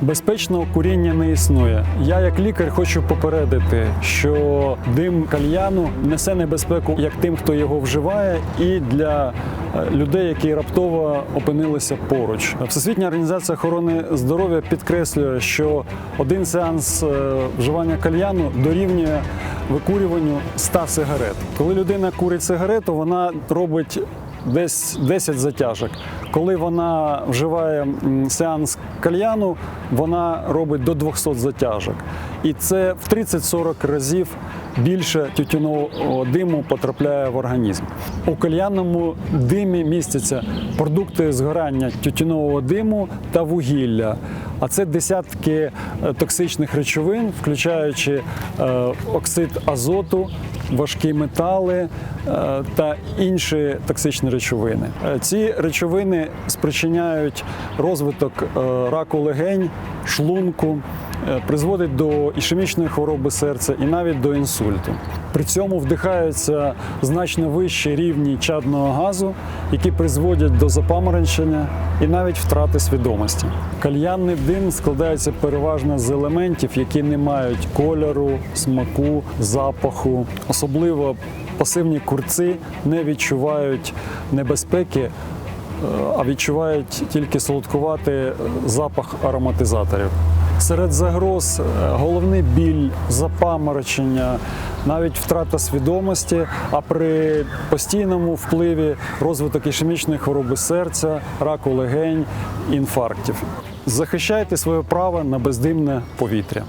Безпечного куріння не існує. Я, як лікар, хочу попередити, що дим кальяну несе небезпеку як тим, хто його вживає, і для е, людей, які раптово опинилися поруч. Всесвітня організація охорони здоров'я підкреслює, що один сеанс е, вживання кальяну дорівнює викурюванню 100 сигарет. Коли людина курить сигарету, вона робить десь 10 затяжок. Коли вона вживає сеанс кальяну, вона робить до 200 затяжок. І це в 30-40 разів більше тютюнового диму потрапляє в організм. У кальянному димі містяться продукти згорання тютюнового диму та вугілля. А це десятки е, токсичних речовин, включаючи е, оксид азоту, важкі метали е, та інші токсичні речовини. Ці речовини спричиняють розвиток раку легень, шлунку, призводить до ішемічної хвороби серця і навіть до інсульту. При цьому вдихаються значно вищі рівні чадного газу, які призводять до запаморочення і навіть втрати свідомості. Кальянний дим складається переважно з елементів, які не мають кольору, смаку, запаху. Особливо пасивні курці не відчувають небезпеки е, а відчувають тільки солодкуватий запах ароматизаторів. Серед загроз е, головний біль, запаморочення, навіть втрата свідомості, а при постійному впливі розвиток ішемічної хвороби серця, раку легень, інфарктів. Захищайте своє право на бездимне повітря.